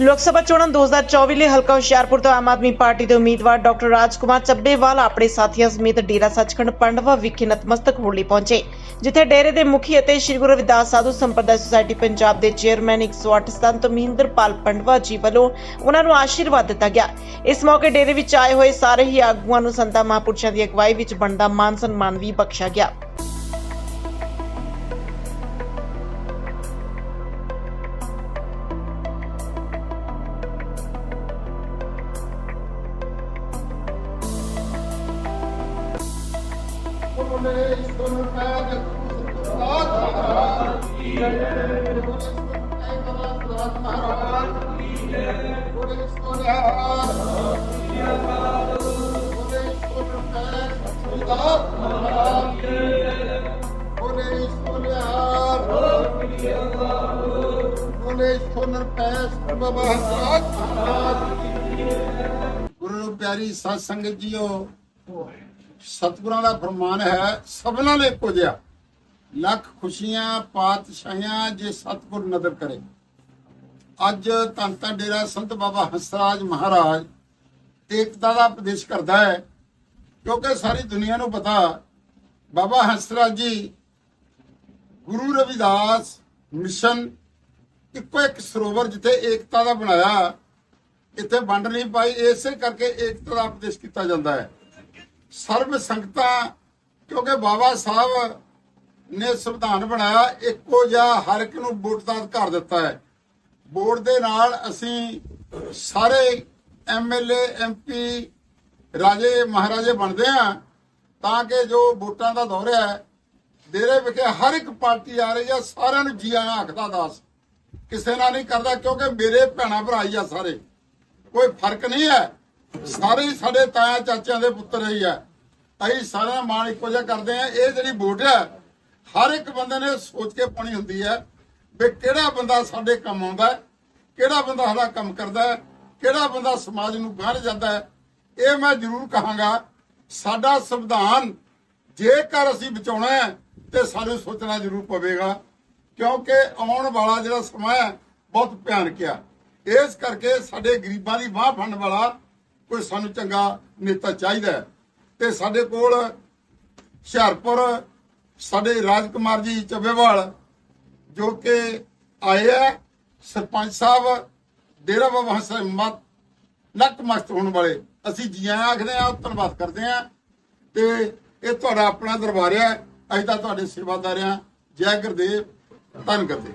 ਲੋਕ ਸਭਾ ਚੋਣਾਂ 2024 ਲਈ ਹਲਕਾ ਹੁਸ਼ਿਆਰਪੁਰ ਤੋਂ ਆਮ ਆਦਮੀ ਪਾਰਟੀ ਦੇ ਉਮੀਦਵਾਰ ਡਾਕਟਰ ਰਾਜਕੁਮਾਰ ਚੱਬੇਵਾਲ ਆਪਣੇ ਸਾਥੀਆਂ ਸਮੇਤ ਡੇਰਾ ਸੱਚਖੰਡ ਪੰਡਵਾ ਵਿਖੇ ਨਤਮਸਤਕ ਹੋਣ ਲਈ ਪਹੁੰਚੇ, ਜਿੱਥੇ ਡੇਰੇ ਦੇ ਮੁਖੀ ਅਤੇ ਸ੍ਰੀ ਗੁਰੂ ਰਵਿਦਾਸ ਸਾਧੂ ਸੰਪਰਦਾ ਸੁਸਾਇਟੀ ਪੰਜਾਬ ਦੇ ਚੇਅਰਮੈਨ 108 ਸੰਤ ਮਹਿੰਦਰਪਾਲ ਪੰਡਵਾ ਜੀ ਵੱਲੋਂ ਉਹਨਾਂ ਨੂੰ ਆਸ਼ੀਰਵਾਦ ਦਿੱਤਾ ਗਿਆ। ਇਸ ਮੌਕੇ ਡੇਰੇ ਵਿੱਚ ਆਏ ਹੋਏ ਸਾਰੇ ਹੀ ਆਗੂਆਂ ਨੂੰ ਸੰਤਾਂ ਮਹਾਂਪੁਰਸ਼ਾਂ ਦੀ ਅਗਵਾਈ ਵਿੱਚ ਬਣਦਾ ਮਾਨ ਸਨਮਾਨ ਵੀ ਬਖਸ਼ਿਆ ਗਿਆ। ਗੁਰੂ ਪਿਆਰੀ ਸਤ ਸੰਗਤ ਜੀਓ। ਸਤਿਗੁਰਾਂ ਦਾ ਫਰਮਾਨ ਹੈ, ਸਭਨਾਂ ਲਈ ਇੱਕੋ ਜਿਹਾ। ਲੱਖ ਖੁਸ਼ੀਆਂ, ਪਾਤਸ਼ਾਹੀਆਂ ਜੇ ਸਤਿਗੁਰ ਨਦਰ ਕਰੇ। ਅੱਜ ਧੰਨ ਡੇਰਾ ਸੰਤ ਬਾਬਾ ਹੰਸਰਾਜ ਮਹਾਰਾਜ ਏਕਤਾ ਦਾ ਉਪਦੇਸ਼ ਕਰਦਾ ਹੈ, ਕਿਉਂਕਿ ਸਾਰੀ ਦੁਨੀਆ ਨੂੰ ਪਤਾ, ਬਾਬਾ ਹੰਸਰਾਜ ਜੀ ਗੁਰੂ ਰਵਿਦਾਸ ਮਿਸ਼ਨ ਇੱਕੋ ਇੱਕ ਸਰੋਵਰ ਜਿੱਥੇ ਏਕਤਾ ਦਾ ਬਣਾਇਆ, ਇੱਥੇ ਵੰਡ ਨਹੀਂ ਪਾਈ, ਇਸੇ ਕਰਕੇ ਏਕਤਾ ਦਾ ਉਪਦੇਸ਼ ਕੀਤਾ ਜਾਂਦਾ ਹੈ। ਸਰਬ ਸੰਗਤਾਂ, ਕਿਉਂਕਿ ਬਾਬਾ ਸਾਹਿਬ ਨੇ ਸੰਵਿਧਾਨ ਬਣਾਇਆ, ਇੱਕੋ ਜਿਹਾ ਹਰ ਇੱਕ ਨੂੰ ਵੋਟ ਦਾ ਅਧਿਕਾਰ ਦਿੱਤਾ ਹੈ। ਵੋਟ ਦੇ ਨਾਲ ਅਸੀਂ ਸਾਰੇ ਐਮਐਲਏ ਐਮਪੀ ਰਾਜੇ ਮਹਾਰਾਜੇ ਬਣਦੇ ਆ ਤਾਂ ਕਿ ਜੋ ਵੋਟਾਂ ਦਾ ਦੌਰ ਹੈ, ਡੇਰੇ ਵਿਖੇ ਹਰ ਇੱਕ ਪਾਰਟੀ ਆ ਰਹੀ ਆ ਸਾਰਿਆਂ ਨੂੰ ਜੀ ਆਇਆਂ ਆਖਦਾ ਦਾਸ। ਕਿਸੇ ਨਾਲ ਨਹੀਂ ਕਰਦਾ, ਕਿਉਂਕਿ ਮੇਰੇ ਭੈਣਾ ਭਰਾ ਹੀ ਆ ਸਾਰੇ। ਕੋਈ ਫ਼ਰਕ ਨਹੀਂ ਹੈ। ਸਾਰੇ ਸਾਡੇ ਤਾਇਆ ਚਾਚਿਆਂ ਦੇ ਪੁੱਤਰ ਹੀ। ਆ ਅਸੀਂ ਸਾਰਿਆਂ ਮਾਣ ਇੱਕੋ ਜਿਹਾ ਕਰਦੇ ਆ। ਇਹ ਜਿਹੜੀ ਵੋਟ ਹੈ, ਹਰ ਇੱਕ ਬੰਦੇ ਨੇ ਸੋਚ ਕੇ ਪਾਣੀ ਹੁੰਦੀ ਹੈ ਵੀ ਕਿਹੜਾ ਬੰਦਾ ਸਾਡੇ ਕੰਮ ਆਉਂਦਾ ਕਿਹੜਾ ਬੰਦਾ ਸਾਡਾ ਕੰਮ ਕਰਦਾ ਕਿਹੜਾ ਬੰਦਾ ਸਮਾਜ ਨੂੰ ਗਾਹ ਜਾਂਦਾ ਹੈ। ਇਹ ਮੈਂ ਜ਼ਰੂਰ ਕਹਾਂਗਾ, ਸਾਡਾ ਸੰਵਿਧਾਨ ਜੇਕਰ ਅਸੀਂ ਬਚਾਉਣਾ ਹੈ ਤੇ ਸਾਨੂੰ ਸੋਚਣਾ ਜ਼ਰੂਰ ਪਵੇਗਾ, ਕਿਉਂਕਿ ਆਉਣ ਵਾਲਾ ਜਿਹੜਾ ਸਮਾਂ ਹੈ ਬਹੁਤ ਭਿਆਨਕ ਆ। ਇਸ ਕਰਕੇ ਸਾਡੇ ਗਰੀਬਾਂ ਦੀ ਬਾਹ ਫੰਡ ਵਾਲਾ ਕੋਈ ਸਾਨੂੰ ਚੰਗਾ ਨੇਤਾ ਚਾਹੀਦਾ ਹੈ। ਤੇ ਸਾਡੇ ਕੋਲ ਹੁਸ਼ਿਆਰਪੁਰ, ਸਾਡੇ ਰਾਜ ਕੁਮਾਰ ਜੀ ਚੱਬੇਵਾਲ ਜੋ ਕਿ ਆਏ ਹੈ ਸਰਪੰਚ ਸਾਹਿਬ, ਡੇਰਾ ਬਾਬਾ ਹਸਨ ਮਤ ਲੱਕ ਹੋਣ ਵਾਲੇ। ਅਸੀਂ ਜੀ ਆਇਆਂ ਆਖਦੇ ਆ ਧੰਨਵਾਦ ਕਰਦੇ ਆ ਤੇ ਇਹ ਤੁਹਾਡਾ ਆਪਣਾ ਦਰਬਾਰ ਹੈ। ਅਸੀਂ ਤਾਂ ਤੁਹਾਡੇ ਸੇਵਾਦਾਰ ਆ ਜੈ ਗੁਰਦੇਵ, ਧੰਨ ਗੁਰਦੇਵ।